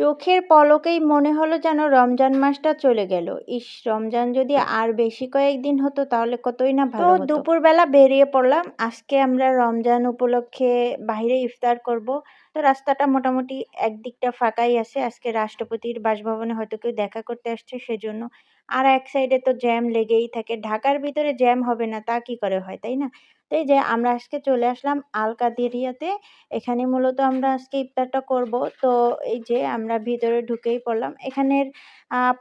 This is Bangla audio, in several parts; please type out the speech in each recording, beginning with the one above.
চোখের পলকেই মনে হলো যেন রমজান মাসটা চলে গেল। ইস রমজান যদি আর বেশি কয়েকদিন হতো তাহলে কতই না ভালো হতো। দুপুরবেলা বেরিয়ে পড়লাম। আজকে আমরা রমজান উপলক্ষে বাইরে ইফতার করব। তো রাস্তাটা মোটামুটি একদিকটা ফাঁকাই আছে। আজকে রাষ্ট্রপতির বাসভবনে হয়তো কেউ দেখা করতে আসছে সেজন্য। আর এক সাইডে তো জ্যাম লেগেই থাকে। ঢাকার ভিতরে জ্যাম হবে না, তা কি করে হয়, তাই না? তো এই যে আমরা আজকে চলে আসলাম আল কাদেরিয়াতে এখানে মূলত আমরা আজকে ইফতারটা করব। তো এই যে আমরা ভিতরে ঢুকেই পড়লাম। এখানের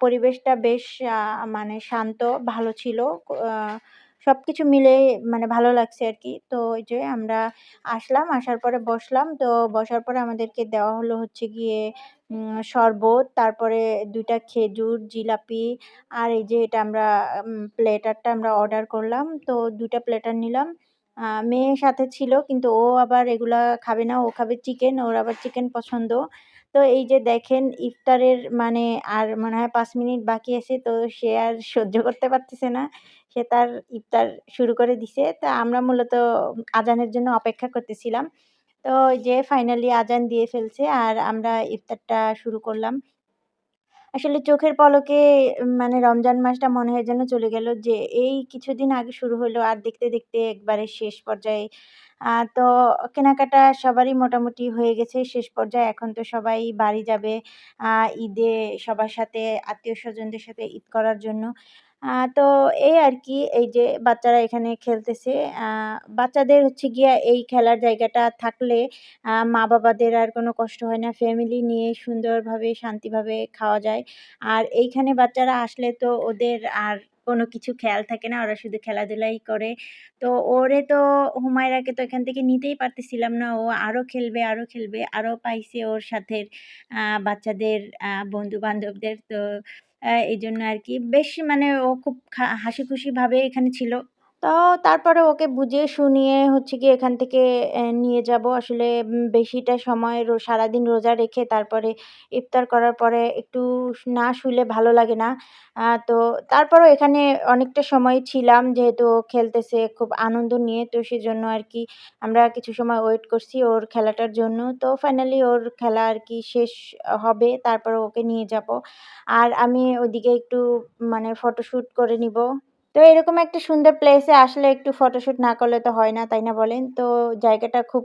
পরিবেশটা বেশ মানে শান্ত, ভালো ছিল। সব কিছু মিলে মানে ভালো লাগছে আর কি। তো ওই যে আমরা আসলাম, আসার পরে বসলাম। তো বসার পরে আমাদেরকে দেওয়া হলো হচ্ছে গিয়ে শরবত, তারপরে দুইটা খেজুর, জিলাপি আর এই যে এটা আমরা প্লেটারটা আমরা অর্ডার করলাম। তো দুইটা প্লেটার নিলাম। মেয়ে সাথে ছিল, কিন্তু ও আবার এগুলা খাবে না, ও খাবে চিকেন ওর আবার চিকেন পছন্দ। তো এই যে দেখেন, ইফতারের মানে আর মনে হয় পাঁচ মিনিট বাকি আছে, তো সে আর সহ্য করতে পারতেছে না। সে তার ইফতার শুরু করে দিছে। তা আমরা মূলত আজানের জন্য অপেক্ষা করতেছিলাম। তো যে ফাইনালি আজান দিয়ে ফেলছে, আর আমরা ইফতারটা শুরু করলাম। আসলে চোখের পলকে মানে রমজান মাসটা মনে হয় যেন চলে গেল যে এই কিছুদিন আগে শুরু হলো আর দেখতে দেখতে একবারে শেষ পর্যায়ে। তো কেনাকাটা সবারই মোটামুটি হয়ে গেছে, শেষ পর্যায়ে এখন তো সবাই বাড়ি যাবে ঈদে সবার সাথে, আত্মীয় স্বজনদের সাথে ঈদ করার জন্য। তো এই আর কি এই যে বাচ্চারা এখানে খেলতেছে। বাচ্চাদের হচ্ছে গিয়া এই খেলার জায়গাটা থাকলে মা বাবাদের আর কোনো কষ্ট হয় না। ফ্যামিলি নিয়ে সুন্দরভাবে, শান্তিভাবে খাওয়া যায়। আর এইখানে বাচ্চারা আসলে তো ওদের আর কোনো কিছু খেয়াল থাকে না। ওরা শুধু খেলাধুলাই করে। তো ওরে তো হুমায়রাকে তো এখান থেকে নিতেই পারতেছিলাম না। ও আরও খেলবে আরও খেলবে আরও পাইছে ওর সাথে বাচ্চাদের বন্ধু বান্ধবদের তো এই জন্য আর কি বেশ মানে ও খুব হাসি খুশিভাবে এখানে ছিল। তো তারপরে ওকে বুঝিয়ে শুনিয়ে হচ্ছে গিয়ে এখান থেকে নিয়ে যাব। আসলে বেশিটা সময় সারাদিন রোজা রেখে তারপরে ইফতার করার পরে একটু না শুলে ভালো লাগে না। তো তারপরেও এখানে অনেকটা সময় ছিলাম যেহেতু খেলতেছে, খুব আনন্দ নিয়ে। তো সেজন্য আর কি আমরা কিছু সময় ওয়েট করছি ওর খেলাটার জন্য। তো ফাইনালি ওর খেলা আর কি শেষ হবে, তারপরে ওকে নিয়ে যাব। আর আমি ওইদিকে একটু মানে ফটোশ্যুট করে নিব। তো এরকম একটা সুন্দর প্লেসে আসলে একটু ফটোশ্যুট না করলে তো হয় না, তাই না বলেন? তো জায়গাটা খুব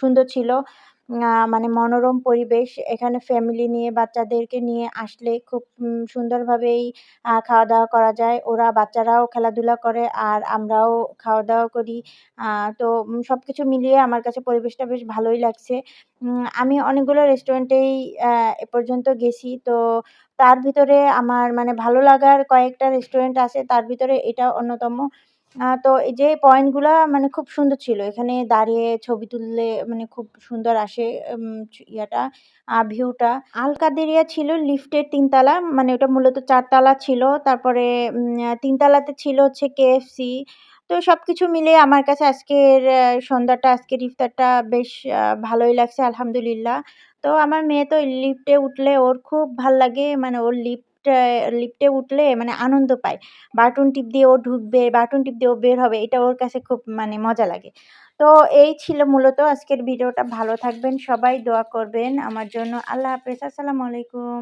সুন্দর ছিল। মানে মনোরম পরিবেশ এখানে ফ্যামিলি নিয়ে, বাচ্চাদেরকে নিয়ে আসলে খুব সুন্দরভাবেই খাওয়া দাওয়া করা যায়। ওরা বাচ্চারাও খেলাধুলা করে আর আমরাও খাওয়া দাওয়া করি তো সব কিছু মিলিয়ে আমার কাছে পরিবেশটা বেশ ভালোই লাগছে। আমি অনেকগুলো রেস্টুরেন্টেই এ পর্যন্ত গেছি। তো, তার ভিতরে আমার মানে ভালো লাগার কয়েকটা রেস্টুরেন্ট আছে। তার ভিতরে এটা অন্যতম। তো এই যে পয়েন্টগুলা মানে খুব সুন্দর ছিল। এখানে দাঁড়িয়ে ছবি তুললে মানে খুব সুন্দর আসে ইয়াটা ভিউটা আল কাদেরিয়া ছিল লিফটের তিনতলা মানে ওটা মূলত চারতলা ছিল। তারপরে তিনতলাতে ছিল হচ্ছে কেএফসি তো সব কিছু মিলে আমার কাছে আজকের সন্ধ্যাটা, আজকের ইফতারটা বেশ ভালোই লাগছে, আলহামদুলিল্লাহ। তো আমার মেয়ে তো লিফটে উঠলে ওর খুব ভালো লাগে মানে ওর লিফট লিফটে উঠলে মানে আনন্দ পায়। বাটন টিপ দিয়ে ও ঢুকবে, বাটন টিপ দিয়ে ও বের হবে, এটা ওর কাছে খুব মানে মজা লাগে। তো এই ছিল মূলত আজকের ভিডিওটা। ভালো থাকবেন সবাই, দোয়া করবেন আমার জন্য। আল্লাহ হাফেজ, আসসালামু আলাইকুম।